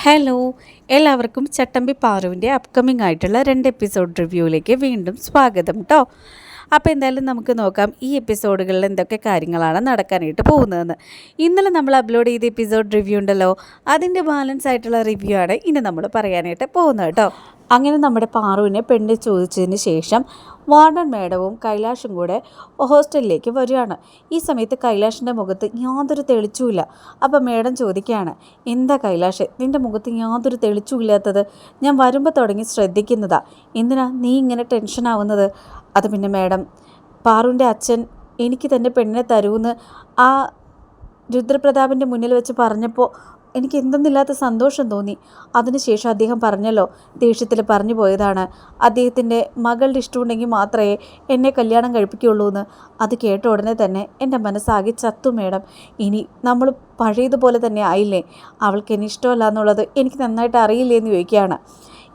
Hello എല്ലാവർക്കും ചട്ടമ്പി പാറുവിന്റെ upcoming ആയിട്ടുള്ള രണ്ട് എപ്പിസോഡ് റിവ്യൂയിലേക്ക് വീണ്ടും സ്വാഗതം കേട്ടോ അപ്പോൾ എന്തായാലും നമുക്ക് നോക്കാം ഈ എപ്പിസോഡുകളിൽ എന്തൊക്കെ കാര്യങ്ങളാണ് നടക്കാനായിട്ട് പോകുന്നതെന്ന്. ഇന്നലെ നമ്മൾ അപ്ലോഡ് ചെയ്ത എപ്പിസോഡ് റിവ്യൂ ഉണ്ടല്ലോ അതിന്റെ ബാലൻസ് ആയിട്ടുള്ള റിവ്യൂ ആണ് ഇനി നമ്മൾ പറയാനായിട്ട് പോകുന്നത് കേട്ടോ അങ്ങനെ നമ്മുടെ പാറുവിനെ പെണ്ണ് ചോദിച്ചതിന് ശേഷം വാർഡൻ മേഡവും കൈലാഷും കൂടെ ഹോസ്റ്റലിലേക്ക് വരികയാണ്. ഈ സമയത്ത് കൈലാഷിന്റെ മുഖത്ത് യാതൊരു തെളിച്ചുമില്ല അപ്പോൾ മേഡം ചോദിക്കുകയാണ് എന്താ കൈലാഷ് നിന്റെ മുഖത്ത് യാതൊരു തെളിച്ചുമില്ലാത്തത് ഞാൻ വരുമ്പോൾ തുടങ്ങി ശ്രദ്ധിക്കുന്നതാ. എന്തിനാ നീ ഇങ്ങനെ ടെൻഷനാവുന്നത് അത് പിന്നെ മേഡം പാറുവിന്റെ അച്ഛൻ എനിക്ക് തന്നെ പെണ്ണിനെ തരൂന്ന് ആ രുദ്രപ്രതാപിന്റെ മുന്നിൽ വെച്ച് പറഞ്ഞപ്പോൾ എനിക്ക് എന്തെന്നില്ലാത്ത സന്തോഷം തോന്നി. അതിനുശേഷം അദ്ദേഹം പറഞ്ഞല്ലോ ദേഷ്യത്തിൽ പറഞ്ഞു പോയതാണ്. അദ്ദേഹത്തിന്റെ മകളുടെ ഇഷ്ടമുണ്ടെങ്കിൽ മാത്രമേ എന്നെ കല്യാണം കഴിപ്പിക്കുകയുള്ളൂ എന്ന്. അത് കേട്ട ഉടനെ തന്നെ എന്റെ മനസ്സാകെ ചത്തു മേഡം. ഇനി നമ്മൾ പഴയതുപോലെ തന്നെ ആയില്ലേ? അവൾക്ക് ഇനി ഇഷ്ടമല്ല എന്നുള്ളത് എനിക്ക് നന്നായിട്ട് അറിയില്ലേ എന്ന് ചോദിക്കുകയാണ്.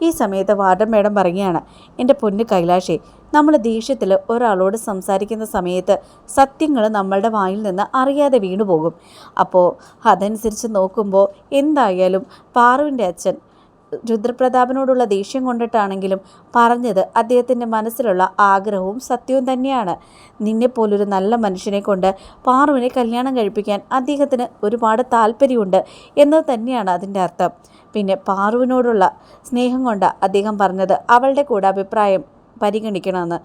ഈ സമയത്ത് വാർഡൻ മേഡം പറയുകയാണ് എന്റെ പൊന്ന് കൈലാഷേ നമ്മൾ ദേഷ്യത്തിൽ ഒരാളോട് സംസാരിക്കുന്ന സമയത്ത് സത്യങ്ങൾ നമ്മളുടെ വായിൽ നിന്ന് അറിയാതെ വീണുപോകും അപ്പോൾ അതനുസരിച്ച് നോക്കുമ്പോൾ എന്തായാലും പാറുവിന്റെ അച്ഛൻ രുദ്രപ്രതാപനോടുള്ള ദേഷ്യം കൊണ്ടിട്ടാണെങ്കിലും പറഞ്ഞത് അദ്ദേഹത്തിന്റെ മനസ്സിലുള്ള ആഗ്രഹവും സത്യവും തന്നെയാണ്. നിന്നെപ്പോലൊരു നല്ല മനുഷ്യനെ കൊണ്ട് പാറുവിനെ കല്യാണം കഴിപ്പിക്കാൻ അദ്ദേഹത്തിന് ഒരുപാട് താല്പര്യമുണ്ട് എന്നത് തന്നെയാണ് അതിന്റെ അർത്ഥം. പിന്നെ പാറുവിനോടുള്ള സ്നേഹം കൊണ്ട് അദ്ദേഹം പറഞ്ഞത്. അവളുടെ കൂടെ അഭിപ്രായം പരിഗണിക്കണമെന്ന്.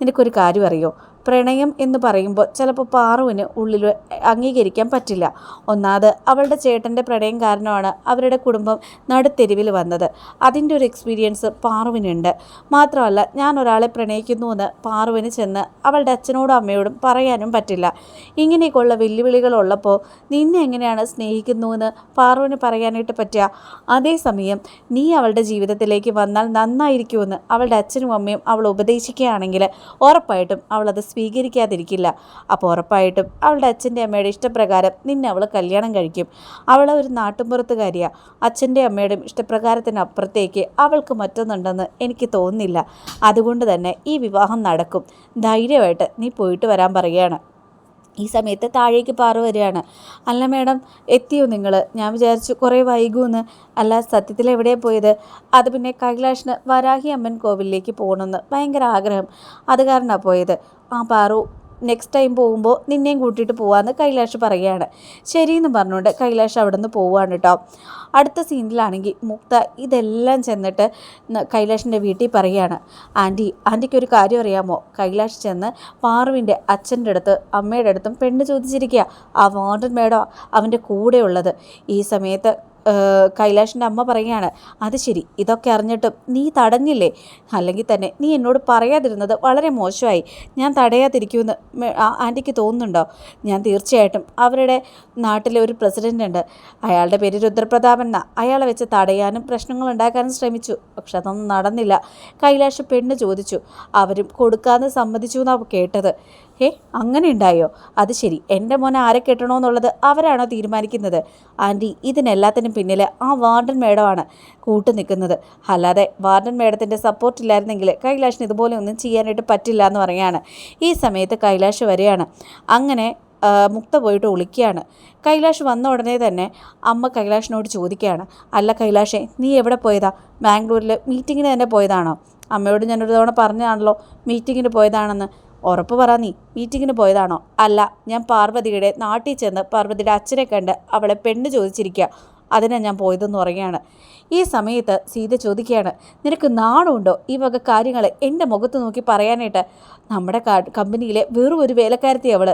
നിനക്കൊരു കാര്യം അറിയോ? പ്രണയം എന്ന് പറയുമ്പോൾ ചിലപ്പോൾ പാറുവിന് ഉള്ളിൽ അംഗീകരിക്കാൻ പറ്റില്ല. ഒന്നാമത് അവളുടെ ചേട്ടന്റെ പ്രണയം കാരണമാണ് അവരുടെ കുടുംബം നടുത്തെരുവിൽ വന്നത്. അതിന്റെ ഒരു എക്സ്പീരിയൻസ് പാറുവിനുണ്ട്. മാത്രമല്ല ഞാൻ ഒരാളെ പ്രണയിക്കുന്നു എന്ന് പാറുവിന് ചെന്ന് അവളുടെ അച്ഛനോടും അമ്മയോടും പറയാനും പറ്റില്ല. ഇങ്ങനെയൊക്കെയുള്ള വെല്ലുവിളികളുള്ളപ്പോൾ നിന്നെ എങ്ങനെയാണ് സ്നേഹിക്കുന്നുവെന്ന് പാറുവിന് പറയാനായിട്ട് പറ്റുക? അതേസമയം നീ അവളുടെ ജീവിതത്തിലേക്ക് വന്നാൽ നന്നായിരിക്കുമെന്ന് അവളുടെ അച്ഛനും അമ്മയും അവൾ ഉപദേശിക്കുകയാണെങ്കിൽ ഉറപ്പായിട്ടും അവളത് സ്വീകരിക്കാതിരിക്കില്ല. അപ്പോൾ ഉറപ്പായിട്ടും അവളുടെ അച്ഛന്റെ അമ്മയുടെ ഇഷ്ടപ്രകാരം നിന്നെ അവൾ കല്യാണം കഴിക്കും. അവൾ ഒരു നാട്ടുമ്പുറത്തുകാരിയാണ് അച്ഛന്റെ അമ്മയുടെയും ഇഷ്ടപ്രകാരത്തിനപ്പുറത്തേക്ക് അവൾക്ക് മറ്റൊന്നുണ്ടെന്ന് എനിക്ക് തോന്നുന്നില്ല. അതുകൊണ്ട് തന്നെ ഈ വിവാഹം നടക്കും. ധൈര്യമായിട്ട് നീ പോയിട്ട് വരാൻ പറയുകയാണ്. ഈ സമയത്ത് താഴേക്ക് പാറു വരികയാണ്. അല്ല മേഡം എത്തിയോ നിങ്ങൾ ഞാൻ വിചാരിച്ചു കുറേ വൈകുമെന്ന് അല്ല സത്യത്തിൽ എവിടെയാണ് പോയത്? അത് പിന്നെ കൈലാഷിന് വരാഹി അമ്മൻ കോവിലിലേക്ക് പോകണമെന്ന് ഭയങ്കര ആഗ്രഹം. അത് കാരണമാണ് പോയത്. ആ പാറു നെക്സ്റ്റ് ടൈം പോകുമ്പോൾ നിന്നെയും കൂട്ടിയിട്ട് പോവാമെന്ന് കൈലാഷ് പറയുകയാണ് ശരിയെന്ന് പറഞ്ഞുകൊണ്ട് കൈലാഷ് അവിടെ നിന്ന് പോവുകയാണ് കേട്ടോ അടുത്ത സീനിലാണെങ്കിൽ മുക്ത ഇതെല്ലാം ചെന്നിട്ട് കൈലാഷിന്റെ വീട്ടിൽ പറയുകയാണ് ആന്റി ആന്റിക്ക് ഒരു കാര്യം അറിയാമോ? കൈലാഷ് ചെന്ന് പാറുവിന്റെ അച്ഛന്റെ അടുത്ത് അമ്മയുടെ അടുത്തും പെണ്ണ് ചോദിച്ചിരിക്കുക ആ വാണ്ടൻ മേഡം അവന്റെ കൂടെയുള്ളത്. ഈ സമയത്ത് കൈലാഷിന്റെ അമ്മ പറയുകയാണ് അത് ശരി ഇതൊക്കെ അറിഞ്ഞിട്ടും നീ തടഞ്ഞില്ലേ? അല്ലെങ്കിൽ തന്നെ നീ എന്നോട് പറയാതിരുന്നത് വളരെ മോശമായി. ഞാൻ തടയാതിരിക്കുമെന്ന് ആന്റിക്ക് തോന്നുന്നുണ്ടോ? ഞാൻ തീർച്ചയായിട്ടും അവരുടെ നാട്ടിലെ ഒരു പ്രസിഡന്റ് ഉണ്ട്. അയാളുടെ പേര് രുദ്രപ്രതാപൻ എന്ന. അയാളെ വെച്ച് തടയാനും പ്രശ്നങ്ങൾ ഉണ്ടാക്കാനും ശ്രമിച്ചു. പക്ഷെ അതൊന്നും നടന്നില്ല. കൈലാഷ് പെണ്ണ് ചോദിച്ചു അവരും കൊടുക്കാമെന്ന് സമ്മതിച്ചു എന്നാണ് കേട്ടത്? ഏ അങ്ങനെ ഉണ്ടായോ? അത് ശരി. എന്റെ മോനെ ആരെ കെട്ടണമെന്നുള്ളത് അവരാണോ തീരുമാനിക്കുന്നത്? ആന്റി ഇതിനെല്ലാത്തിനും പിന്നിൽ ആ വാർഡൻ മേഡമാണ് കൂട്ടു നിൽക്കുന്നത്. അല്ലാതെ വാർഡൻ മേഡത്തിന്റെ സപ്പോർട്ട് ഇല്ലായിരുന്നെങ്കിൽ കൈലാഷിന് ഇതുപോലെ ഒന്നും ചെയ്യാനായിട്ട് പറ്റില്ല എന്ന് പറയാണ് ഈ സമയത്ത് കൈലാഷ് വരികയാണ്. അങ്ങനെ മുക്ത പോയിട്ട് ഒളിക്കുകയാണ്. കൈലാഷ് വന്ന ഉടനെ തന്നെ അമ്മ കൈലാഷിനോട് ചോദിക്കുകയാണ്. അല്ല കൈലാഷേ നീ എവിടെ പോയതാ? ബാംഗ്ലൂരിൽ മീറ്റിങ്ങിന് തന്നെ പോയതാണോ? അമ്മയോട് ഞാനൊരു തവണ പറഞ്ഞതാണല്ലോ മീറ്റിങ്ങിന് പോയതാണെന്ന്. ഉറപ്പ് പറ നീ. മീറ്റിങ്ങിന് പോയതാണോ? അല്ല ഞാൻ പാർവതിയുടെ നാട്ടിൽ ചെന്ന് പാർവതിയുടെ അച്ഛനെ കണ്ട് അവളെ പെണ്ണ് ചോദിച്ചിരിക്കുക അതിനാണ് ഞാൻ പോയതെന്ന് പറയുകയാണ്. ഈ സമയത്ത് സീത ചോദിക്കുകയാണ് നിനക്ക് നാണമുണ്ടോ ഈ വക കാര്യങ്ങൾ എന്റെ മുഖത്ത് നോക്കി പറയാനായിട്ട്. നമ്മുടെ കമ്പനിയിലെ വെറും ഒരു വേലക്കാരത്തി അവൾ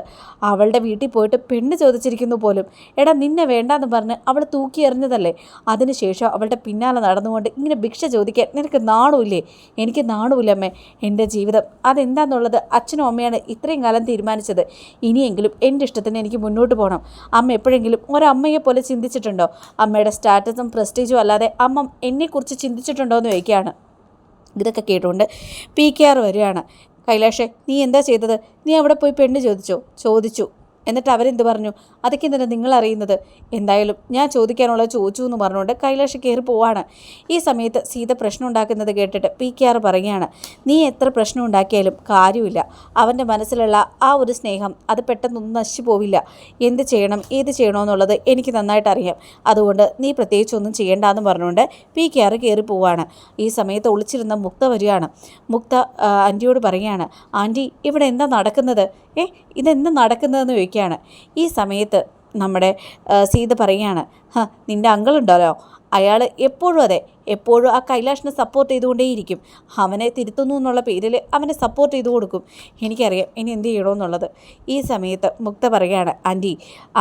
അവളുടെ വീട്ടിൽ പോയിട്ട് പെണ്ണ് ചോദിച്ചിരിക്കുന്നു പോലും. എടാ നിന്നെ വേണ്ടാന്ന് പറഞ്ഞ് അവൾ തൂക്കി എറിഞ്ഞതല്ലേ? അതിനുശേഷം അവളുടെ പിന്നാലെ നടന്നുകൊണ്ട് ഇങ്ങനെ ഭിക്ഷ ചോദിക്കാൻ നിനക്ക് നാണുമില്ലേ? എനിക്ക് നാണുമില്ലമ്മേ എന്റെ ജീവിതം അതെന്താന്നുള്ളത് അച്ഛനും അമ്മയാണ് ഇത്രയും കാലം തീരുമാനിച്ചത്. ഇനിയെങ്കിലും എന്റെ ഇഷ്ടത്തിന് എനിക്ക് മുന്നോട്ട് പോകണം അമ്മ എപ്പോഴെങ്കിലും ഒരമ്മയെ പോലെ ചിന്തിച്ചിട്ടുണ്ടോ? അമ്മയുടെ സ്റ്റാറ്റസും പ്രസ്റ്റീജും അല്ലാതെ അമ്മ എന്നെക്കുറിച്ച് ചിന്തിച്ചിട്ടുണ്ടോ എന്ന് ചോദിക്കുകയാണ്. ഇതൊക്കെ കേട്ടുകൊണ്ട് പി കെ ആർ വരികയാണ്. കൈലാഷെ നീ എന്താ ചെയ്തത്? നീ അവിടെ പോയി പെണ്ണ് ചോദിച്ചോ? ചോദിച്ചു. എന്നിട്ട് അവരെന്ത് പറഞ്ഞു? അതൊക്കെ എന്തിനാ നിങ്ങൾ അറിയുന്നത്? എന്തായാലും ഞാൻ ചോദിക്കാനുള്ളത് ചോദിച്ചു എന്ന് പറഞ്ഞുകൊണ്ട് കൈലാഷ് കയറി പോവാണ്. ഈ സമയത്ത് സീത പ്രശ്നം ഉണ്ടാക്കുന്നത് കേട്ടിട്ട് പി കെ ആർ പറയുകയാണ് നീ എത്ര പ്രശ്നം ഉണ്ടാക്കിയാലും കാര്യമില്ല. അവന്റെ മനസ്സിലുള്ള ആ ഒരു സ്നേഹം അത് പെട്ടെന്നൊന്നും നശിച്ചു പോവില്ല. എന്ത് ചെയ്യണം ഏത് ചെയ്യണമെന്നുള്ളത് എനിക്ക് നന്നായിട്ട് അറിയാം. അതുകൊണ്ട് നീ പ്രത്യേകിച്ചൊന്നും ചെയ്യേണ്ടെന്ന് പറഞ്ഞുകൊണ്ട് പി കെ ആർ കയറി പോവാണ്. ഈ സമയത്ത് ഒളിച്ചിരുന്ന മുക്ത വരികയാണ്. മുക്ത ആന്റിയോട് പറയുകയാണ് ആന്റി ഇവിടെ എന്താ നടക്കുന്നത്? ഏ ഇതെന്ത് നടക്കുന്നതെന്ന് ചോദിക്കുകയാണ്. ഈ സമയത്ത് നമ്മുടെ സീത പറയുകയാണ് നിന്റെ അങ്കിളുണ്ടല്ലോ അയാൾ എപ്പോഴും അതെ എപ്പോഴും ആ കൈലാഷിനെ സപ്പോർട്ട് ചെയ്തുകൊണ്ടേയിരിക്കും. അവനെ തിരുത്തുന്നു എന്നുള്ള പേരിൽ അവനെ സപ്പോർട്ട് ചെയ്തു കൊടുക്കും. എനിക്കറിയാം ഇനി എന്ത് ചെയ്യണമെന്നുള്ളത് ഈ സമയത്ത് മുക്ത പറയുകയാണ് ആന്റി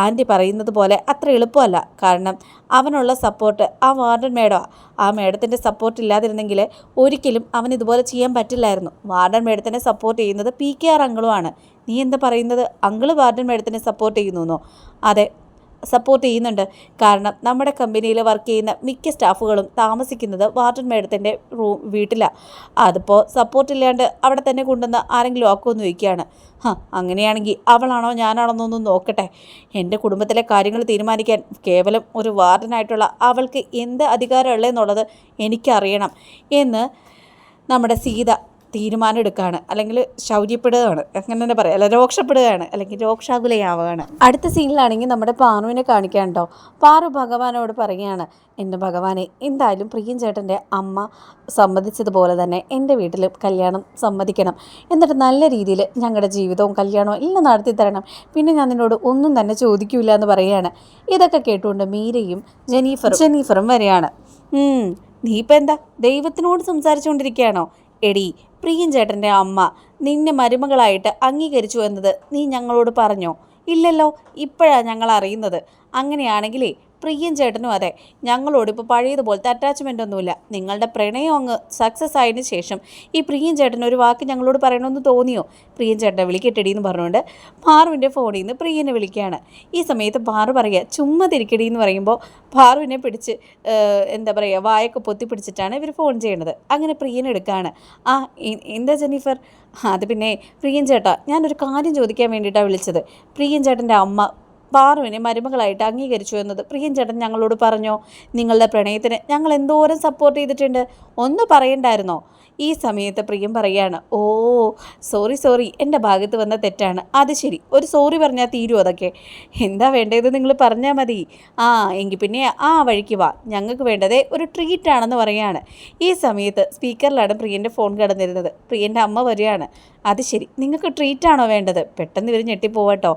ആന്റി പറയുന്നത് പോലെ അത്ര എളുപ്പമല്ല. കാരണം അവനുള്ള സപ്പോർട്ട് ആ വാർഡൻ മേഡമാണ് ആ മേഡത്തിന്റെ സപ്പോർട്ട് ഇല്ലാതിരുന്നെങ്കിൽ ഒരിക്കലും അവൻ ഇതുപോലെ ചെയ്യാൻ പറ്റില്ലായിരുന്നു. വാർഡൻ മേഡത്തിനെ സപ്പോർട്ട് ചെയ്യുന്നത് പി കെ ആർ അങ്കിളുമാണ് നീ എന്താ പറയുന്നത്? അങ്കിൾ വാർഡൻ മേഡത്തിനെ സപ്പോർട്ട് ചെയ്യുന്നു അതെ സപ്പോർട്ട് ചെയ്യുന്നുണ്ട്. കാരണം നമ്മുടെ കമ്പനിയിൽ വർക്ക് ചെയ്യുന്ന മിക്ക സ്റ്റാഫുകളും താമസിക്കുന്നത് വാർഡൻ മേഡത്തിന്റെ റൂം വീട്ടിലാണ് അതിപ്പോൾ സപ്പോർട്ടില്ലാണ്ട് അവിടെ തന്നെ കൊണ്ടുവന്ന് ആരെങ്കിലും ആക്കുമെന്ന് ചോദിക്കുകയാണ്. ഹാ അങ്ങനെയാണെങ്കിൽ അവളാണോ ഞാനാണോ എന്നൊന്നും നോക്കട്ടെ. എന്റെ കുടുംബത്തിലെ കാര്യങ്ങൾ തീരുമാനിക്കാൻ കേവലം ഒരു വാർഡനായിട്ടുള്ള അവൾക്ക് എന്ത് അധികാരമുള്ളതെന്നുള്ളത് എനിക്കറിയണം. എന്ന് നമ്മുടെ സീത തീരുമാനം എടുക്കുകയാണ് അല്ലെങ്കിൽ ശൗര്യപ്പെടുകയാണ്. അങ്ങനെ തന്നെ പറയാം. അല്ല രോക്ഷപ്പെടുകയാണ്. അല്ലെങ്കിൽ രോക്ഷാകുലയാവുകയാണ്. അടുത്ത സീനിലാണെങ്കിൽ നമ്മുടെ പാറുവിനെ കാണിക്കാൻ കേട്ടോ പാറു ഭഗവാനോട് പറയുകയാണ് എന്റെ ഭഗവാനെ എന്തായാലും പ്രിയൻ ചേട്ടന്റെ അമ്മ സമ്മതിച്ചതുപോലെ തന്നെ എന്റെ വീട്ടിൽ കല്യാണം സമ്മതിക്കണം. എന്നിട്ട് നല്ല രീതിയിൽ ഞങ്ങളുടെ ജീവിതവും കല്യാണവും എല്ലാം നടത്തി തരണം. പിന്നെ ഞാൻ നിന്നോട് ഒന്നും തന്നെ ചോദിക്കൂല എന്ന് പറയുകയാണ്. ഇതൊക്കെ കേട്ടുകൊണ്ട് മീരയും ജെനീഫറും ജെനീഫറും വരെയാണ് "ഉം, നീ ഇപ്പം എന്താ ദൈവത്തിനോട് സംസാരിച്ചുകൊണ്ടിരിക്കുകയാണോ? എടി പ്രിയൻ ചേട്ടന്റെ അമ്മ നിന്നെ മരുമകളായിട്ട് അംഗീകരിച്ചു എന്നത് നീ ഞങ്ങളോട് പറഞ്ഞോ? ഇല്ലല്ലോ ഇപ്പോഴാണ് ഞങ്ങൾ അറിയുന്നത് അങ്ങനെയാണെങ്കിലേ പ്രിയൻ ചേട്ടനും അതെ. ഞങ്ങളോട് ഇപ്പോൾ പഴയതുപോലത്തെ അറ്റാച്ച്മെന്റ് ഒന്നുമില്ല. നിങ്ങളുടെ പ്രണയം അങ്ങ് സക്സസ് ആയതിനു ശേഷം ഈ പ്രിയൻ ചേട്ടൻ ഒരു വാക്ക് ഞങ്ങളോട് പറയണമെന്ന് തോന്നിയോ? പ്രിയൻ ചേട്ടനെ വിളിക്കട്ടെടി എന്ന് പറഞ്ഞുകൊണ്ട് പാറുവിന്റെ ഫോണിൽ നിന്ന് പ്രിയനെ വിളിക്കുകയാണ്. ഈ സമയത്ത് പാറു പറയുക ചുമ്മാ തിരിക്കടി എന്ന് പറയുമ്പോൾ പാറുവിനെ പിടിച്ച് എന്താ പറയുക വായൊക്കെ പൊത്തി പിടിച്ചിട്ടാണ് ഇവർ ഫോൺ ചെയ്യണത് അങ്ങനെ പ്രിയനെ എടുക്കുകയാണ്. ആ എന്താ ജെന്നിഫർ? അത് പിന്നെ പ്രിയൻ ചേട്ടാ ഞാനൊരു കാര്യം ചോദിക്കാൻ വേണ്ടിയിട്ടാണ് വിളിച്ചത്. പ്രിയൻ ചേട്ടന്റെ അമ്മ പാറുവിനെ മരുമകളായിട്ട് അംഗീകരിച്ചു എന്നത് പ്രിയൻ ചേട്ടൻ ഞങ്ങളോട് പറഞ്ഞു. നിങ്ങളുടെ പ്രണയത്തിന് ഞങ്ങൾ എന്തോരം സപ്പോർട്ട് ചെയ്തിട്ടുണ്ട്. ഒന്ന് പറയണ്ടായിരുന്നോ? ഈ സമയത്ത് പ്രിയം പറയാണ് ഓ സോറി സോറി എന്റെ ഭാഗത്ത് വന്ന തെറ്റാണ്. അത് ശരി ഒരു സോറി പറഞ്ഞാൽ തീരും അതൊക്കെ. എന്താ വേണ്ടത് നിങ്ങൾ പറഞ്ഞാൽ മതി. ആ എങ്കിൽ പിന്നെ ആ വഴിക്ക് വാ. ഞങ്ങൾക്ക് വേണ്ടതേ ഒരു ട്രീറ്റ് ആണെന്ന് പറയാണ്. ഈ സമയത്ത് സ്പീക്കറിലാണ് പ്രിയന്റെ ഫോൺ കിടന്നിരുന്നത്. പ്രിയന്റെ അമ്മ വരികയാണ് അത് ശരി നിങ്ങൾക്ക് ട്രീറ്റ് ആണോ വേണ്ടത്? പെട്ടെന്ന് ഇവർ ഞെട്ടിപ്പോവാട്ടോ.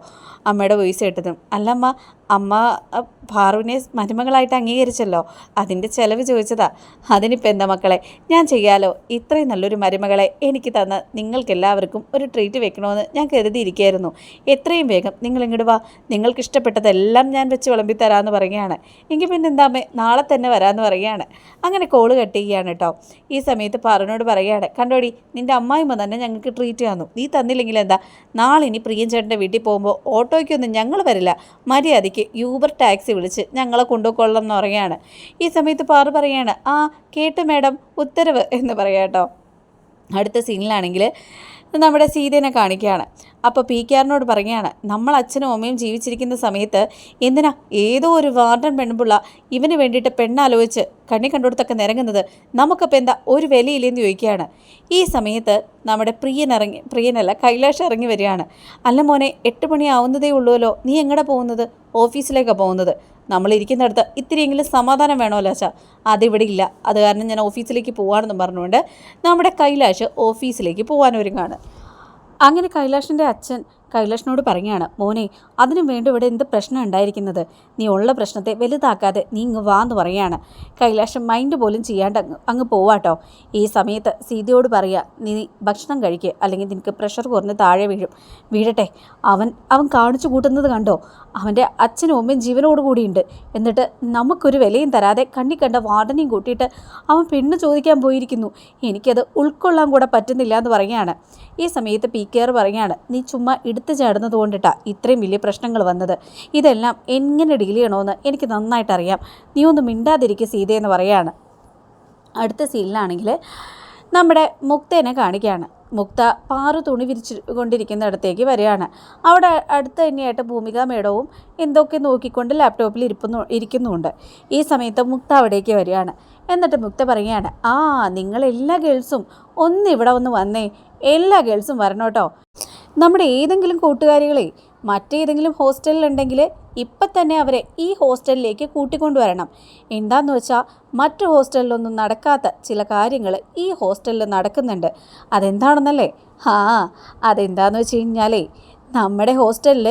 അമ്മയുടെ വോയിസ് കേട്ടതും അല്ലമ്മ അമ്മ അ, ഭാറുവിനെ മരുമകളായിട്ട് അംഗീകരിച്ചല്ലോ. അതിന്റെ ചിലവ് ചോദിച്ചതാ. അതിനിപ്പോൾ എന്താ മക്കളെ? ഞാൻ ചെയ്യാലോ? ഇത്രയും നല്ലൊരു മരുമകളെ എനിക്ക് തന്ന നിങ്ങൾക്കെല്ലാവർക്കും ഒരു ട്രീറ്റ് വെക്കണമെന്ന് ഞാൻ കരുതിയിരിക്കുകയായിരുന്നു എത്രയും വേഗം നിങ്ങൾ ഇങ്ങോട്ട് വാ. നിങ്ങൾക്ക് ഇഷ്ടപ്പെട്ടതെല്ലാം ഞാൻ വെച്ച് വിളമ്പി തരാമെന്ന് പറയുകയാണ്. എങ്കിൽ പിന്നെ എന്താ അമ്മേ? നാളെ തന്നെ വരാമെന്ന് പറയുകയാണ്. അങ്ങനെ കോൾ കട്ട് ചെയ്യുകയാണ് കേട്ടോ ഈ സമയത്ത് പാറുവിനോട് പറയുകയാണ്. കണ്ടോടി നിന്റെ അമ്മായിമ്മ തന്നെ ഞങ്ങൾക്ക് ട്രീറ്റ് തന്നു. നീ തന്നില്ലെങ്കിൽ എന്താ? നാളെ ഇനി പ്രിയൻ ചേട്ടന്റെ വീട്ടിൽ പോകുമ്പോൾ ഓട്ടോയ്ക്കൊന്നും ഞങ്ങൾ വരില്ല. മര്യാദയ്ക്ക് യൂബർ ടാക്സി വിളിച്ച് ഞങ്ങളെ കൊണ്ടുപോയിക്കൊള്ളണം എന്ന് പറയുകയാണ്. ഈ സമയത്ത് പാറു പറയാണ് ആ കേട്ടു മാഡം ഉത്തരവ് എന്ന് പറയാം കേട്ടോ. അടുത്ത സീനിലാണെങ്കിൽ നമ്മുടെ സീതേനെ കാണിക്കുകയാണ്. അപ്പോൾ പി കെ ആറിനോട് പറയുകയാണ് നമ്മൾ അച്ഛനും അമ്മയും ജീവിച്ചിരിക്കുന്ന സമയത്ത് എന്തിനാ ഏതോ ഒരു വാർഡൻ പെൺപിള്ള ഇവന് വേണ്ടിയിട്ട് പെണ്ണാലോചിച്ച് കണ്ണി കണ്ടുകൊടുത്തൊക്കെ നിരങ്ങുന്നത്? നമുക്കപ്പോൾ എന്താ ഒരു വിലയില്ലെന്ന് ചോദിക്കുകയാണ്. ഈ സമയത്ത് നമ്മുടെ പ്രിയൻ ഇറങ്ങി പ്രിയനല്ല കൈലാഷ് ഇറങ്ങി വരികയാണ്. അല്ല മോനെ എട്ട് മണിയാവുന്നതേ ഉള്ളുവല്ലോ നീ എങ്ങടെ പോകുന്നത്? ഓഫീസിലേക്കാണ് പോകുന്നത്. നമ്മൾ ഇരിക്കുന്നിടത്ത് ഇത്തിരിയെങ്കിലും സമാധാനം വേണമല്ലോ അച്ഛാ അതിവിടെ ഇല്ല അത് കാരണം ഞാൻ ഓഫീസിലേക്ക് പോകാമെന്ന് പറഞ്ഞുകൊണ്ട് നമ്മുടെ കൈലാഷ് ഓഫീസിലേക്ക് പോകാൻ ഒരുങ്ങാണ് അങ്ങനെ കൈലാഷിന്റെ അച്ഛൻ കൈലാഷിനോട് പറയുകയാണ് മോനെ അതിനു വേണ്ടി ഇവിടെ എന്ത് പ്രശ്നം ഉണ്ടായിരിക്കുന്നത്? നീ ഉള്ള പ്രശ്നത്തെ വലുതാക്കാതെ നീ ഇങ്ങ് വാ എന്ന് പറയുകയാണ്. കൈലാഷം മൈൻഡ് പോലും ചെയ്യാണ്ട് അങ്ങ് അങ്ങ് പോവാട്ടോ. ഈ സമയത്ത് സീതയോട് പറയുക നീ ഭക്ഷണം കഴിക്കുക അല്ലെങ്കിൽ നിനക്ക് പ്രഷർ കുറഞ്ഞ് താഴെ വീഴും. വീഴട്ടെ. അവൻ അവൻ കാണിച്ചു കൂട്ടുന്നത് കണ്ടോ? അവന്റെ അച്ഛനും അമ്മയും ജീവനോട് കൂടിയുണ്ട്. എന്നിട്ട് നമുക്കൊരു വിലയും തരാതെ കണ്ണി കണ്ട വാർഡനെയും കൂട്ടിയിട്ട് അവൻ പെണ്ണ് ചോദിക്കാൻ പോയിരിക്കുന്നു. എനിക്കത് ഉൾക്കൊള്ളാൻ കൂടെ പറ്റുന്നില്ല എന്ന് പറയുകയാണ്. ഈ സമയത്ത് പി കെയർ പറയുകയാണ് നീ ചുമ്മാ എടുത്തു ചാടുന്നത് കൊണ്ടിട്ടാണ് ഇത്രയും വലിയ പ്രശ്നങ്ങൾ വന്നത്. ഇതെല്ലാം എങ്ങനെ ഡീൽ ചെയ്യണമെന്ന് എനിക്ക് നന്നായിട്ട് അറിയാം നീ ഒന്ന് മിണ്ടാതിരിക്കുക സീതയെന്ന് പറയാണ്. അടുത്ത സീനിലാണെങ്കിൽ നമ്മുടെ മുക്തേനെ കാണിക്കുകയാണ്. മുക്ത പാറു തുണി വിരിച്ചു കൊണ്ടിരിക്കുന്നിടത്തേക്ക് വരികയാണ്. അവിടെ അടുത്ത് തന്നെയായിട്ട് ഭൂമിക മേടവും എന്തൊക്കെ നോക്കിക്കൊണ്ട് ലാപ്ടോപ്പിൽ ഇരിപ്പുന്നു ഇരിക്കുന്നുമുണ്ട്. ഈ സമയത്ത് മുക്ത അവിടേക്ക് വരികയാണ്. എന്നിട്ട് മുക്ത പറയുകയാണ് ആ നിങ്ങൾ എല്ലാ ഗേൾസും ഒന്ന് ഇവിടെ ഒന്ന് വന്നേ. എല്ലാ ഗേൾസും വരണം കേട്ടോ നമ്മുടെ ഏതെങ്കിലും കൂട്ടുകാരികളെ മറ്റേതെങ്കിലും ഹോസ്റ്റലിലുണ്ടെങ്കിൽ ഇപ്പം തന്നെ അവരെ ഈ ഹോസ്റ്റലിലേക്ക് കൂട്ടിക്കൊണ്ടുവരണം. എന്താന്ന് വെച്ചാൽ മറ്റു ഹോസ്റ്റലിലൊന്നും നടക്കാത്ത ചില കാര്യങ്ങൾ ഈ ഹോസ്റ്റലിൽ നടക്കുന്നുണ്ട്. അതെന്താണെന്നല്ലേ? ആ അതെന്താന്ന് വെച്ച് കഴിഞ്ഞാലേ നമ്മുടെ ഹോസ്റ്റലിൽ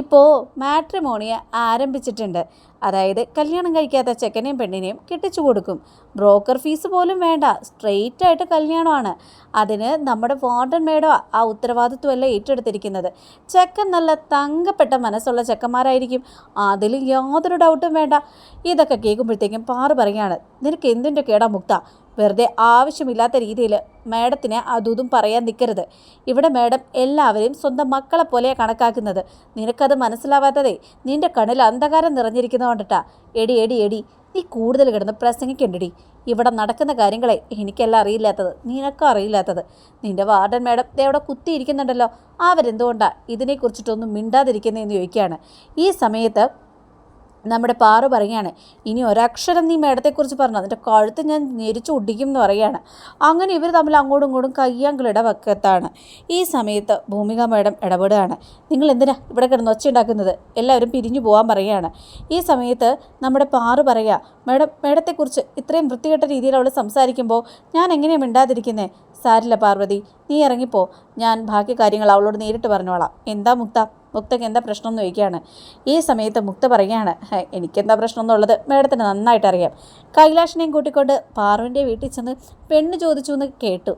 ഇപ്പോൾ മാട്രിമോണിയ ആരംഭിച്ചിട്ടുണ്ട്. അതായത് കല്യാണം കഴിക്കാത്ത ചെക്കനെയും പെണ്ണിനെയും കെട്ടിച്ചു കൊടുക്കും. ബ്രോക്കർ ഫീസ് പോലും വേണ്ട. സ്ട്രെയിറ്റ് ആയിട്ട് കല്യാണമാണ്. അതിന് നമ്മുടെ വാർഡൻ മേഡം ആ ഉത്തരവാദിത്വമല്ല ഏറ്റെടുത്തിരിക്കുന്നത്. ചെക്കൻ നല്ല തങ്കപ്പെട്ട മനസ്സുള്ള ചെക്കന്മാരായിരിക്കും. അതിൽ യാതൊരു ഡൗട്ടും വേണ്ട. ഇതൊക്കെ കേൾക്കുമ്പോഴത്തേക്കും പാറു പറയാണ് നിനക്ക് എന്തിന്റെ കേടാ മുക്ത? വെറുതെ ആവശ്യമില്ലാത്ത രീതിയിൽ മാഡത്തിന് അതും പറയാൻ നിൽക്കരുത്. ഇവിടെ മാഡം എല്ലാവരെയും സ്വന്തം മക്കളെ പോലെ കണക്കാക്കുന്നത്. നിനക്കത് മനസ്സിലാവാത്തതേ നിന്റെ കണ്ണിൽ അന്ധകാരം നിറഞ്ഞിരിക്കുന്നതുകൊണ്ടിട്ടാ. എടി എടി എടി നീ കൂടുതൽ കിടന്ന് പ്രസംഗിക്കണ്ടടി. ഇവിടെ നടക്കുന്ന കാര്യങ്ങളെ എനിക്കെല്ലാം അറിയില്ലാത്തത് നിനക്കും അറിയില്ലാത്തത്. നിന്റെ വാർഡൻ മാഡം അവിടെ കുത്തിയിരിക്കുന്നുണ്ടല്ലോ. അവരെന്തുകൊണ്ടാണ് ഇതിനെക്കുറിച്ചിട്ടൊന്നും മിണ്ടാതിരിക്കുന്നതെന്ന് ചോദിക്കുകയാണ്. ഈ സമയത്ത് നമ്മുടെ പാറു പറയുകയാണ് ഇനി ഒരക്ഷരം നീ മേഡത്തെക്കുറിച്ച് പറഞ്ഞു അതിന്റെ കഴുത്ത് ഞാൻ ഞെരിച്ചു ഒടിക്കും എന്ന് പറയുകയാണ്. അങ്ങനെ ഇവർ തമ്മിൽ അങ്ങോട്ടും ഇങ്ങോട്ടും കയ്യാങ്കളിട വക്കത്താണ് ഈ സമയത്ത് ഭൂമിക മേഡം ഇടപെടുകയാണ്. നിങ്ങൾ എന്തിനാ ഇവിടെ കിടന്ന് ഒച്ച ഉണ്ടാക്കുന്നത്? എല്ലാവരും പിരിഞ്ഞു പോകാൻ പറയുകയാണ്. ഈ സമയത്ത് നമ്മുടെ പാറു പറയുക മേഡം മേഡത്തെക്കുറിച്ച് ഇത്രയും വൃത്തികെട്ട രീതിയിൽ അവൾ സംസാരിക്കുമ്പോൾ ഞാൻ എങ്ങനെയാണ് മിണ്ടാതിരിക്കുന്നത് സാരില്ല പാർവതി നീ ഇറങ്ങിപ്പോ. ഞാൻ ബാക്കി കാര്യങ്ങൾ അവളോട് നേരിട്ട് പറഞ്ഞോളാം. എന്താ മുക്ത? മുക്തയ്ക്ക് എന്താ പ്രശ്നം എന്ന് ചോദിക്കുകയാണ്. ഈ സമയത്ത് മുക്ത പറയുകയാണ് എനിക്കെന്താ പ്രശ്നം എന്നുള്ളത് മേഡത്തിന് നന്നായിട്ട് അറിയാം. കൈലാഷിനെയും കൂട്ടിക്കൊണ്ട് പാർവിന്റെ വീട്ടിൽ ചെന്ന് പെണ്ണ് ചോദിച്ചു എന്ന് കേട്ടു.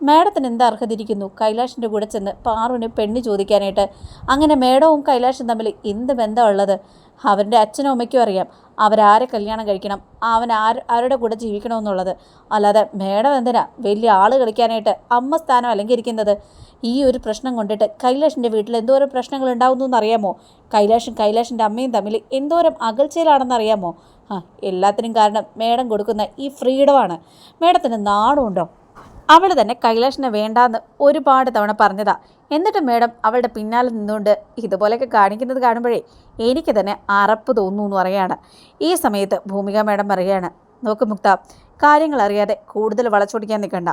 മേഡത്തിന് എന്താ അർഹത ഇരിക്കുന്നു കൈലാഷിന്റെ കൂടെ ചെന്ന് പാറുവിന് പെണ്ണ് ചോദിക്കാനായിട്ട്. അങ്ങനെ മേഡവും കൈലാഷും തമ്മിൽ എന്ത് ബന്ധമുള്ളത് അവരുടെ അച്ഛനും അമ്മയ്ക്കും അറിയാം. അവരാരെ കല്യാണം കഴിക്കണം. അവൻ ആര് ആരുടെ കൂടെ ജീവിക്കണമെന്നുള്ളത്. അല്ലാതെ മേഡം എന്തിനാ വലിയ ആൾ കളിക്കാനായിട്ട് അമ്മ സ്ഥാനം അലങ്കരിക്കുന്നത്? ഈ ഒരു പ്രശ്നം കൊണ്ടിട്ട് കൈലാഷിന്റെ വീട്ടിൽ എന്തോരം പ്രശ്നങ്ങൾ ഉണ്ടാവുന്നു എന്നറിയാമോ? കൈലാഷും കൈലാഷിന്റെ അമ്മയും തമ്മിൽ എന്തോരം അകൽച്ചയിലാണെന്ന് അറിയാമോ? ആ എല്ലാത്തിനും കാരണം മേഡം കൊടുക്കുന്ന ഈ ഫ്രീഡമാണ്. മേഡത്തിന് നാണമുണ്ടോ അവൾ തന്നെ കൈലാഷിനെ വേണ്ടാന്ന് ഒരുപാട് തവണ പറഞ്ഞതാ. എന്നിട്ട് മേഡം അവളുടെ പിന്നാലെ നിന്നുകൊണ്ട് ഇതുപോലെയൊക്കെ കാണിക്കുന്നത് കാണുമ്പോഴേ എനിക്ക് തന്നെ അറപ്പ് തോന്നുന്നു എന്ന് പറയുകയാണ്. ഈ സമയത്ത് ഭൂമിക മേഡം പറയുകയാണ് നോക്ക് മുക്ത കാര്യങ്ങൾ അറിയാതെ കൂടുതൽ വളച്ചൊടിക്കാൻ നിൽക്കണ്ട.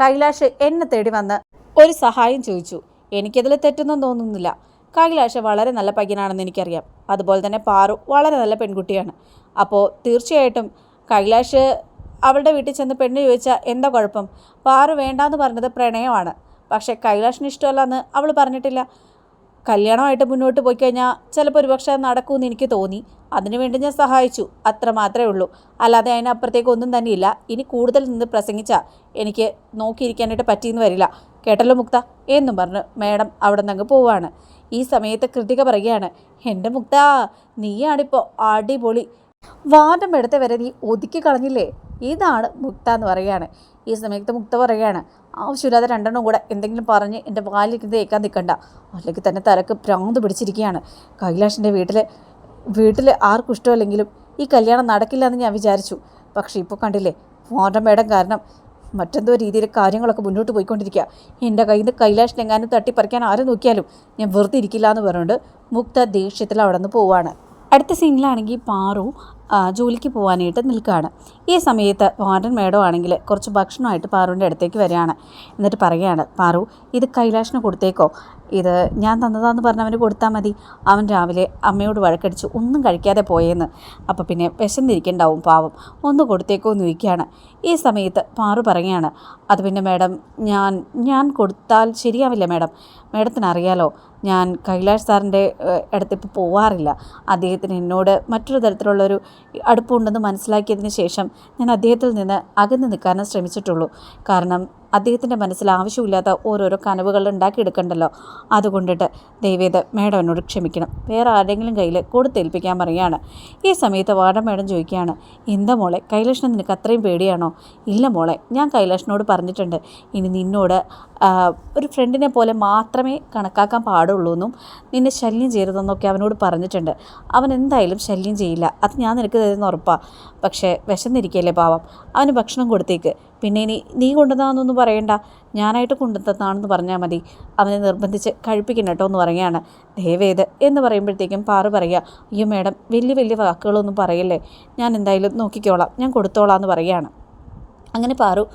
കൈലാഷ് എന്നെ തേടി വന്ന് ഒരു സഹായം ചോദിച്ചു. എനിക്കതിൽ തെറ്റൊന്നും തോന്നുന്നില്ല. കൈലാഷ് വളരെ നല്ല പയ്യനാണെന്ന് എനിക്കറിയാം. അതുപോലെ തന്നെ പാറു വളരെ നല്ല പെൺകുട്ടിയാണ്. അപ്പോൾ തീർച്ചയായിട്ടും കൈലാഷ് അവളുടെ വീട്ടിൽ ചെന്ന് പെണ്ണ് ചോദിച്ചാൽ എന്താ കുഴപ്പം? പാറു വേണ്ടാന്ന് പറഞ്ഞത് പ്രണയമാണ്. പക്ഷേ കൈലാഷിന് ഇഷ്ടമല്ലെന്ന് അവൾ പറഞ്ഞിട്ടില്ല. കല്യാണമായിട്ട് മുന്നോട്ട് പോയി കഴിഞ്ഞാൽ ചിലപ്പോൾ ഒരുപക്ഷെ നടക്കുമെന്ന് എനിക്ക് തോന്നി. അതിനുവേണ്ടി ഞാൻ സഹായിച്ചു. അത്ര മാത്രമേ ഉള്ളൂ. അല്ലാതെ അതിനപ്പുറത്തേക്ക് ഒന്നും തന്നെയില്ല. ഇനി കൂടുതൽ നിന്ന് പ്രസംഗിച്ചാൽ എനിക്ക് നോക്കിയിരിക്കാനായിട്ട് പറ്റിയെന്ന് വരില്ല. കേട്ടല്ലോ മുക്ത? എന്നും പറഞ്ഞു. മേഡം അവിടെ നിന്ന് അങ്ങ് പോവാണ്. ഈ സമയത്ത് കൃതിക പറയുകയാണ് എന്റെ മുക്ത നീയാണിപ്പോൾ അടിപൊളി. വാദം എടുത്ത വരെ നീ ഒതുക്കി കളഞ്ഞില്ലേ? ഇതാണ് മുക്ത എന്ന് പറയുകയാണ്. ഈ സമയത്ത് മുക്ത പറയുകയാണ് ആവശ്യമില്ലാതെ രണ്ടെണ്ണം കൂടെ എന്തെങ്കിലും പറഞ്ഞ് എന്റെ വാലിക്ക് തേക്കാൻ നിൽക്കണ്ട. അല്ലെങ്കിൽ തന്നെ തലക്ക് പ്രാന്ത് പിടിച്ചിരിക്കുകയാണ്. കൈലാഷിന്റെ വീട്ടിൽ വീട്ടിൽ ആർക്കും ഇഷ്ടമല്ലെങ്കിലും ഈ കല്യാണം നടക്കില്ല എന്ന് ഞാൻ വിചാരിച്ചു. പക്ഷേ ഇപ്പോൾ കണ്ടില്ലേ മോന്റെ മേഡം കാരണം മറ്റെന്തോ രീതിയിൽ കാര്യങ്ങളൊക്കെ മുന്നോട്ട് പോയിക്കൊണ്ടിരിക്കുക. എന്റെ കയ്യിൽ നിന്ന് കൈലാഷിനെങ്ങാനും തട്ടിപ്പറിക്കാൻ ആരും നോക്കിയാലും ഞാൻ വെറുതെ ഇരിക്കില്ല എന്ന് പറഞ്ഞുകൊണ്ട് മുക്ത ദേഷ്യത്തിൽ അവിടെ നിന്ന് പോവാണ്. അടുത്ത സീനിലാണെങ്കിൽ പാറു ജോലിക്ക് പോകാനായിട്ട് നിൽക്കുകയാണ്. ഈ സമയത്ത് വാർഡൻ മേഡം ആണെങ്കിൽ കുറച്ച് ഭക്ഷണമായിട്ട് പാറുവിന്റെ അടുത്തേക്ക് വരികയാണ്. എന്നിട്ട് പറയുകയാണ് പാറു ഇത് കൈലാഷിന് കൊടുത്തേക്കോ. ഇത് ഞാൻ തന്നതാന്ന് പറഞ്ഞവന് കൊടുത്താൽ മതി. അവൻ രാവിലെ അമ്മയോട് വഴക്കടിച്ച് ഒന്നും കഴിക്കാതെ പോയെന്ന്. അപ്പോൾ പിന്നെ വിശന്നിരിക്കണ്ടാവും പാവം. ഒന്ന് കൊടുത്തേക്കോ എന്ന് ചോദിക്കുകയാണ്. ഈ സമയത്ത് പാറു പറയുകയാണ് അത് പിന്നെ മേഡം ഞാൻ ഞാൻ കൊടുത്താൽ ശരിയാവില്ല മേഡം. മാഡത്തിന് അറിയാലോ ഞാൻ കൈലാഷ് സാറിന്റെ അടുത്ത് ഇപ്പോൾ പോവാറില്ല. അദ്ദേഹത്തിന് എന്നോട് മറ്റൊരു തരത്തിലുള്ളൊരു അടുപ്പമുണ്ടെന്ന് മനസ്സിലാക്കിയതിന് ശേഷം ഞാൻ അദ്ദേഹത്തിൽ നിന്ന് അകന്ന് നിൽക്കാനേ ശ്രമിച്ചിട്ടുള്ളൂ. കാരണം അദ്ദേഹത്തിന്റെ മനസ്സിൽ ആവശ്യമില്ലാത്ത ഓരോരോ കനവുകൾ ഉണ്ടാക്കിയെടുക്കണ്ടല്ലോ. അതുകൊണ്ടിട്ട് ദൈവേദ മേഡം എന്നോട് ക്ഷമിക്കണം. വേറെ ആരെങ്കിലും കയ്യിൽ കൊടുത്തേൽപ്പിക്കാൻ പറയുകയാണ്. ഈ സമയത്ത് വാർഡൻ മേഡം ചോദിക്കുകയാണ് എന്താ മോളെ കൈലാഷിനെ നിനക്ക് അത്രയും പേടിയാണോ? ഇല്ല മോളെ ഞാൻ കൈലാഷിനോട് പറഞ്ഞിട്ടുണ്ട്. ഇനി നിന്നോട് ഒരു ഫ്രണ്ടിനെ പോലെ മാത്രമേ കണക്കാക്കാൻ പാടുള്ളൂ എന്നും നിന്നെ ശല്യം ചെയ്യരുതെന്നൊക്കെ അവനോട് പറഞ്ഞിട്ടുണ്ട്. അവൻ എന്തായാലും ശല്യം ചെയ്യില്ല. അത് ഞാൻ നിനക്ക് തരുന്ന ഉറപ്പാണ് പക്ഷേ വിശന്നിരിക്കല്ലേ പാവം. അവന് ഭക്ഷണം കൊടുത്തേക്ക്. പിന്നെ ഇനി നീ കൊണ്ടുവന്നതാണെന്നൊന്നും പറയണ്ട. ഞാനായിട്ട് കൊണ്ടുത്തന്നാണെന്ന് പറഞ്ഞാൽ മതി. അവനെ നിർബന്ധിച്ച് കഴിപ്പിക്കണം കേട്ടോ എന്ന് പറയുകയാണ്. ദയവേത് എന്ന് പറയുമ്പോഴത്തേക്കും പാറു പറയുക അയ്യോ മേഡം വലിയ വലിയ വാക്കുകളൊന്നും പറയല്ലേ. ഞാൻ എന്തായാലും നോക്കിക്കോളാം. ഞാൻ കൊടുത്തോളാം എന്ന് പറയുകയാണ്. അങ്ങനെ പാറു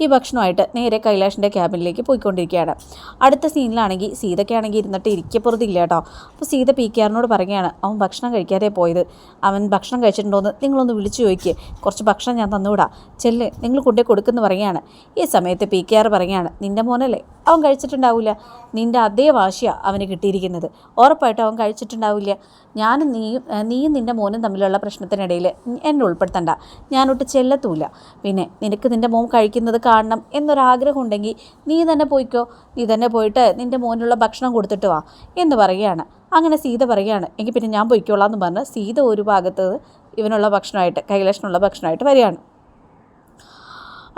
ഈ ഭക്ഷണമായിട്ട് നേരെ കൈലാഷിന്റെ ക്യാബിനിലേക്ക് പോയിക്കൊണ്ടിരിക്കുകയാണ്. അടുത്ത സീനിലാണെങ്കിൽ സീതയ്ക്കാണെങ്കിൽ ഇരുന്നിട്ട് ഇരിക്കപ്പുറത്തില്ല കേട്ടോ. അപ്പോൾ സീത പി കെ ആറിനോട് പറയുകയാണ് അവൻ ഭക്ഷണം കഴിക്കാതെ പോയത്. അവൻ ഭക്ഷണം കഴിച്ചിട്ടുണ്ടോയെന്ന് നിങ്ങളൊന്ന് വിളിച്ചു ചോദിക്കുക കുറച്ച് ഭക്ഷണം ഞാൻ തന്നുവിടാം. ചെല്ല് നിങ്ങൾ കൊണ്ടേ കൊടുക്കുന്നു പറയുകയാണ്. ഈ സമയത്ത് പി കെ ആർ പറയുകയാണ് നിന്റെ മോനല്ലേ? അവൻ കഴിച്ചിട്ടുണ്ടാവില്ല നിന്റെ അതേ വാശിയാണ് അവന് കിട്ടിയിരിക്കുന്നത്. ഉറപ്പായിട്ടും അവൻ കഴിച്ചിട്ടുണ്ടാവില്ല. ഞാനും നീയും നീയും നിന്റെ മോനും തമ്മിലുള്ള പ്രശ്നത്തിനിടയിൽ എന്നെ ഉൾപ്പെടുത്തണ്ട. ഞാനൊട്ട് ചെല്ലത്തൂല പിന്നെ നിനക്ക് നിന്റെ മോൻ കഴിക്കുന്നത് കാണണം എന്നൊരാഗ്രഹം ഉണ്ടെങ്കിൽ നീ തന്നെ പോയിക്കോ. നീ തന്നെ പോയിട്ട് നിന്റെ മോനുള്ള ഭക്ഷണം കൊടുത്തിട്ട് വാ എന്ന് പറയുകയാണ്. അങ്ങനെ സീത പറയുകയാണ്. എങ്കിൽ പിന്നെ ഞാൻ പോയിക്കോളാം എന്ന് പറഞ്ഞ് സീത ഒരു ഭാഗത്ത് ഇവനുള്ള ഭക്ഷണമായിട്ട് കൈലാഷനുള്ള ഭക്ഷണമായിട്ട് വരികയാണ്.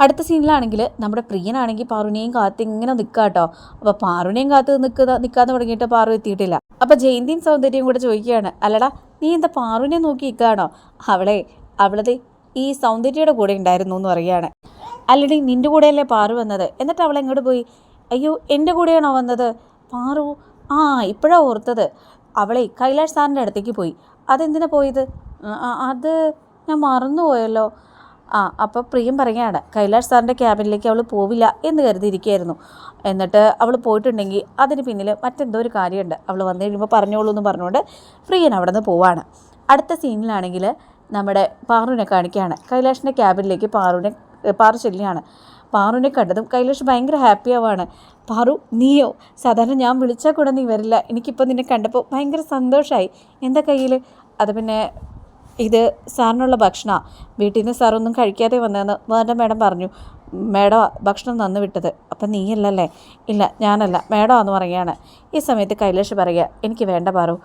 അടുത്ത സീനിലാണെങ്കിൽ നമ്മുടെ പ്രിയനാണെങ്കിൽ പാറുണിയും കാത്ത് ഇങ്ങനെ നിൽക്കുക കേട്ടോ അപ്പോൾ പാറുണിയും കാത്ത് നിൽക്കുക നിൽക്കാതെ തുടങ്ങിയിട്ട് പാറു എത്തിയിട്ടില്ല. അപ്പോൾ ജയന്തിയും സൗന്ദര്യം കൂടെ ചോദിക്കുകയാണ്. അല്ലടാ നീ എന്താ പാറുവിനെ നോക്കി നിൽക്കുകയാണോ അവളെ അവളത് ഈ സൗന്ദര്യയുടെ കൂടെ ഉണ്ടായിരുന്നു എന്ന് പറയുകയാണ്. അല്ലടി നിന്റെ കൂടെയല്ലേ പാറു വന്നത്. എന്നിട്ട് അവൾ എങ്ങോട്ട് പോയി? അയ്യോ എന്റെ കൂടെയാണോ വന്നത്? പാറു ആ ഇപ്പോഴാണ് ഓർത്തത്. അവളെ കൈലാഷ് സാറിന്റെ അടുത്തേക്ക് പോയി. അതെന്തിനാ പോയത്? അത് ഞാൻ മറന്നുപോയല്ലോ ആ അപ്പോൾ പ്രിയം പറയുകയാണ് കൈലാഷ് സാറിന്റെ ക്യാബിനിലേക്ക് അവൾ പോവില്ല എന്ന് കരുതിയിരിക്കുകയായിരുന്നു. എന്നിട്ട് അവൾ പോയിട്ടുണ്ടെങ്കിൽ അതിന് പിന്നിൽ മറ്റെന്തോ ഒരു കാര്യമുണ്ട്. അവൾ വന്നു കഴിയുമ്പോൾ പറഞ്ഞോളൂ എന്ന് പറഞ്ഞുകൊണ്ട് പ്രിയൻ അവിടെ നിന്ന് പോവാണ്. അടുത്ത സീനിലാണെങ്കിൽ നമ്മുടെ പാറുവിനെ കാണിക്കുകയാണ്. കൈലാഷിന്റെ ക്യാബിനിലേക്ക് പാറുവിനെ പാറു ചൊല്ലിയാണ്. പാറുവിനെ കണ്ടതും കൈലേഷ് ഭയങ്കര ഹാപ്പി ആവാണ്. പാറു നീയോ? സാധാരണ ഞാൻ വിളിച്ചാൽ കൂടെ നീ വരില്ല. എനിക്കിപ്പോൾ നിന്നെ കണ്ടപ്പോൾ ഭയങ്കര സന്തോഷമായി എന്താ കയ്യിൽ അത് പിന്നെ ഇത് സാറിനുള്ള ഭക്ഷണമാണ് വീട്ടിൽ നിന്ന് സാറൊന്നും കഴിക്കാതെ വന്നതെന്ന് വേണ്ട മേഡം പറഞ്ഞു. മേഡം ഭക്ഷണം തന്നു വിട്ടത്. അപ്പം നീയല്ലല്ലേ ഇല്ല ഞാനല്ല. മേഡം എന്ന് പറയുകയാണ്. ഈ സമയത്ത് കൈലേഷ് പറയുക എനിക്ക് വേണ്ട പാറു.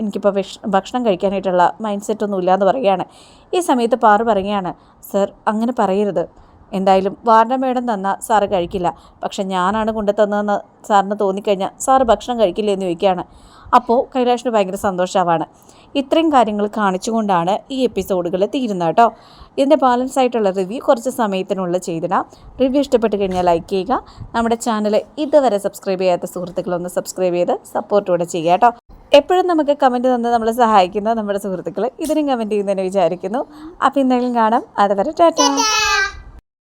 എനിക്കിപ്പോൾ ഭക്ഷണം കഴിക്കാനായിട്ടുള്ള മൈൻഡ് സെറ്റൊന്നും ഇല്ലയെന്ന് പറയുകയാണ്. ഈ സമയത്ത് പാറു പറയുകയാണ് സർ അങ്ങനെ പറയരുത്. എന്തായാലും വാർഡ മേഡം തന്നാൽ സാറ് കഴിക്കില്ല. പക്ഷെ ഞാനാണ് കൊണ്ടു തന്നതെന്ന് സാറിന് തോന്നിക്കഴിഞ്ഞാൽ സാറ് ഭക്ഷണം കഴിക്കില്ല എന്ന് ചോദിക്കുകയാണ്. അപ്പോൾ കൈലാഷിന് ഭയങ്കര സന്തോഷമാവാണ് ഇത്രയും കാര്യങ്ങൾ കാണിച്ചുകൊണ്ടാണ് ഈ എപ്പിസോഡുകൾ തീരുന്നത് കേട്ടോ. ഇതിന്റെ ബാലൻസ് ആയിട്ടുള്ള റിവ്യൂ കുറച്ച് സമയത്തിനുള്ളിൽ ചെയ്തിടാം. റിവ്യൂ ഇഷ്ടപ്പെട്ട് കഴിഞ്ഞാൽ ലൈക്ക് ചെയ്യുക. നമ്മുടെ ചാനൽ ഇതുവരെ സബ്സ്ക്രൈബ് ചെയ്യാത്ത സുഹൃത്തുക്കളൊന്ന് സബ്സ്ക്രൈബ് ചെയ്ത് സപ്പോർട്ട് കൂടെ ചെയ്യുക കേട്ടോ. എപ്പോഴും നമുക്ക് കമന്റ് തന്ന് നമ്മളെ സഹായിക്കുന്ന നമ്മുടെ സുഹൃത്തുക്കൾ ഇതിനും കമന്റ് ചെയ്യുന്നതിന് വിചാരിക്കുന്നു. അപ്പോൾ എന്തെങ്കിലും കാണാം. അതുവരെ ടാറ്റാ.